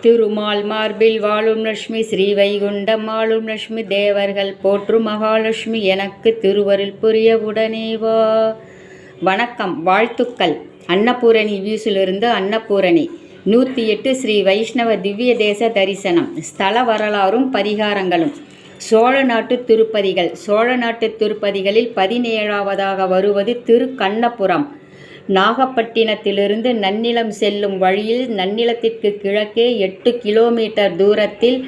திருமால் மார்பில் வாழும் லட்சுமி ஸ்ரீ வைகுண்டம் ஆளும் லட்சுமி தேவர்கள் போற்றும் மகாலட்சுமி எனக்கு திருவருள் புரிய உடனே வா. வணக்கம் வாழ்த்துக்கள். அன்னபூரணி வியூஸிலிருந்து அன்னபூரணி. நூற்றி எட்டு ஸ்ரீ வைஷ்ணவ திவ்ய தேச தரிசனம். ஸ்தல வரலாறும் பரிகாரங்களும். சோழ நாட்டு திருப்பதிகள். சோழ நாட்டு திருப்பதிகளில் பதினேழாவதாக வருவது திருக்கண்ணபுரம். நாகப்பட்டினத்திலிருந்து நன்னிலம் செல்லும் வழியில் நன்னிலத்திற்கு கிழக்கே எட்டு கிலோமீட்டர் தூரத்தில்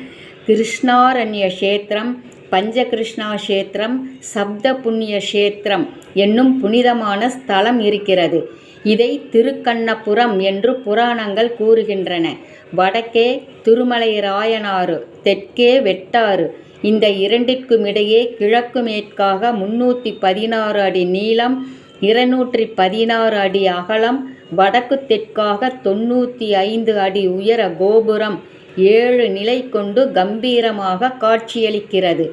கிருஷ்ணாரண்ய கஷேத்திரம் பஞ்சகிருஷ்ணா கஷேத்திரம் சப்த புண்ணிய கஷேத்திரம் என்னும் புனிதமான ஸ்தலம் இருக்கிறது. இதை திருக்கண்ணபுரம் என்று புராணங்கள் கூறுகின்றன. வடக்கே திருமலை ராயனாறு தெற்கே வெட்டாறு. இந்த இரண்டிற்கும் இடையே கிழக்கு மேற்காக முன்னூற்றி பதினாறு அடி நீளம் இருநூற்றி பதினாறு அடி அகலம் வடக்கு தெற்காக தொண்ணூற்றி ஐந்து அடி உயர கோபுரம் ஏழு நிலை கொண்டு கம்பீரமாக காட்சியளிக்கிறது.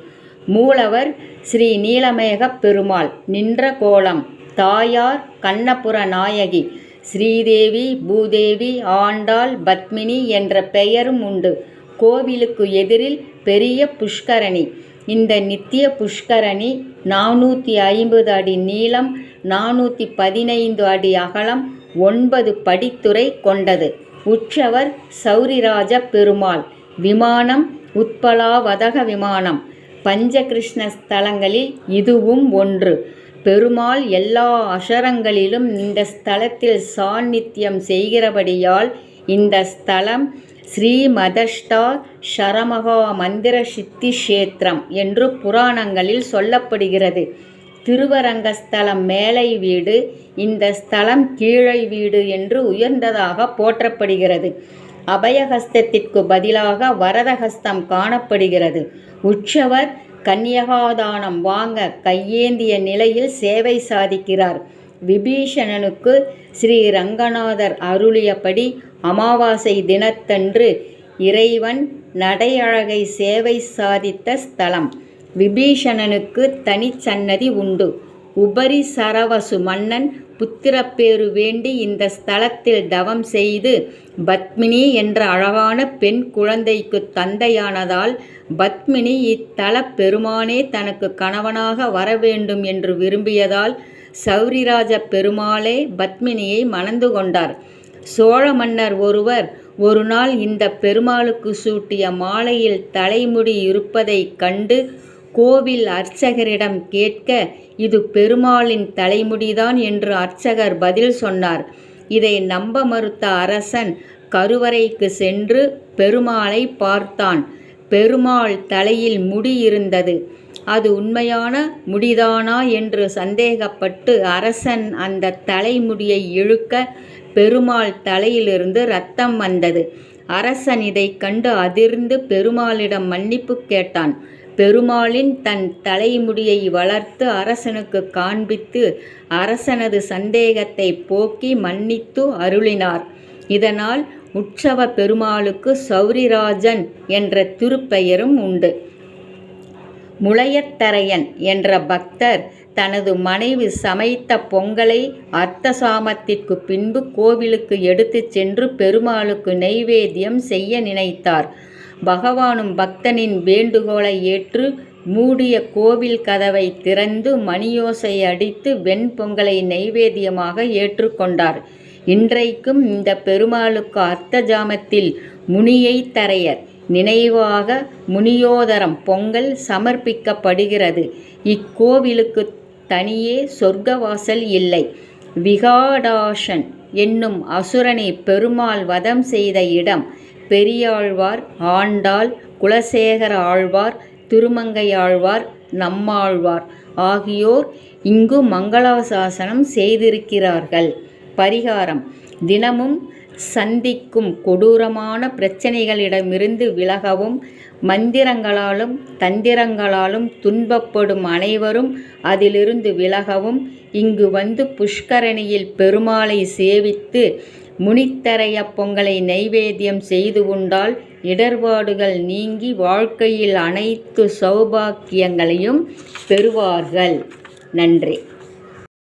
மூலவர் ஸ்ரீ நீலமேகப் பெருமாள் நின்ற கோலம் தாயார் கண்ணபுர நாயகி ஸ்ரீதேவி பூதேவி ஆண்டாள் பத்மினி என்ற பெயரும் உண்டு. கோவிலுக்கு எதிரில் பெரிய புஷ்கரணி. இந்த நித்திய புஷ்கரணி நானூற்றி ஐம்பது அடி நீளம் நானூற்றி பதினைந்து அடி அகலம் ஒன்பது படித்துறை கொண்டது. உற்சவர் சௌரிராஜ பெருமாள். விமானம் உத்பலாவதக விமானம். பஞ்சகிருஷ்ண ஸ்தலங்களில் இதுவும் ஒன்று. பெருமாள் எல்லா அஷரங்களிலும் இந்த ஸ்தலத்தில் சாநித்தியம் செய்கிறபடியால் இந்த ஸ்தலம் ஸ்ரீமதஷ்டா ஷரமகா மந்திர சித்தி கஷேத்திரம் என்று புராணங்களில் சொல்லப்படுகிறது. திருவரங்கஸ்தலம் மேலை வீடு இந்த ஸ்தலம் கீழை வீடு என்று உயர்ந்ததாக போற்றப்படுகிறது. அபயஹஸ்தத்திற்கு பதிலாக வரதஹஸ்தம் காணப்படுகிறது. உற்சவர் கன்யகாதானம் வாங்க கையேந்திய நிலையில் சேவை சாதிக்கிறார். விபீஷணனுக்கு ஸ்ரீ ரங்கநாதர் அருளியபடி அமாவாசை தினத்தன்று இறைவன் நடையழகை சேவை சாதித்த ஸ்தலம். விபீஷணனுக்கு தனிச்சன்னதி உண்டு. உபரி சரவசு மன்னன் புத்திரப்பேறு வேண்டி இந்த ஸ்தலத்தில் தவம் செய்து பத்மினி என்ற அழகான பெண் குழந்தைக்கு தந்தையானதால் பத்மினி இத்தல பெருமானே தனக்கு கணவனாக வர வேண்டும் என்று விரும்பியதால் சௌரிராஜ பெருமாளே பத்மினியை மணந்து கொண்டார். சோழ மன்னர் ஒருவர் ஒரு நாள் இந்த பெருமாளுக்கு சூட்டிய மாலையில் தலைமுடி இருப்பதைக் கண்டு கோவில் அர்ச்சகரிடம் கேட்க இது பெருமாளின் தலைமுடிதான் என்று அர்ச்சகர் பதில் சொன்னார். இதை நம்ப மறுத்த அரசன் கருவறைக்கு சென்று பெருமாளை பார்த்தான். பெருமாள் தலையில் முடி இருந்தது. அது உண்மையான முடிதானா? என்று சந்தேகப்பட்டு அரசன் அந்த தலைமுடியை இழுக்க பெருமாள் தலையிலிருந்து ரத்தம் வந்தது. அரசன் இதை கண்டு அதிர்ந்து பெருமாளிடம் மன்னிப்பு கேட்டான். பெருமாளின் தன் தலைமுடியை வளர்த்து அரசனுக்கு காண்பித்து அரசனது சந்தேகத்தை போக்கி மன்னித்து அருளினார். இதனால் உற்சவ பெருமாளுக்கு சௌரிராஜன் என்ற திருப்பெயரும் உண்டு. முளையத்தரையன் என்ற பக்தர் தனது மனைவி சமைத்த பொங்கலை அர்த்தசாமத்திற்கு பின்பு கோவிலுக்கு எடுத்துச் சென்று பெருமாளுக்கு நெய்வேத்தியம் செய்ய நினைத்தார். பகவானும் பக்தனின் வேண்டுகோளை ஏற்று மூடிய கோவில் கதவை திறந்து மணியோசை அடித்து வெண்பொங்கலை நைவேத்தியமாக ஏற்றுக்கொண்டார். இன்றைக்கும் இந்த பெருமாளுக்கு அர்த்த ஜாமத்தில் முனியை தரையர். நினைவாக முனியோதரம் பொங்கல் சமர்ப்பிக்கப்படுகிறது. இக்கோவிலுக்கு தனியே சொர்க்கவாசல் இல்லை. விகாடாஷன் என்னும் அசுரனை பெருமாள் வதம் செய்த இடம் பெரியாழ்வார் ஆண்டாள் குலசேகர ஆழ்வார் திருமங்கையாழ்வார் நம்மாழ்வார் ஆகியோர் இங்கு மங்களாசாசனம் செய்திருக்கிறார்கள். பரிகாரம். தினமும் சந்திக்கும் கொடூரமான பிரச்சனைகளிடமிருந்து விலகவும் மந்திரங்களாலும் தந்திரங்களாலும் துன்பப்படும் அனைவரும் அதிலிருந்து விலகவும் இங்கு வந்து புஷ்கரணியில் பெருமாளை சேவித்து முனித்தரைய பொங்கலை நைவேத்தியம் செய்து கொண்டால் இடர்பாடுகள் நீங்கி வாழ்க்கையில் அனைத்து சௌபாக்கியங்களையும் பெறுவார்கள். நன்றி.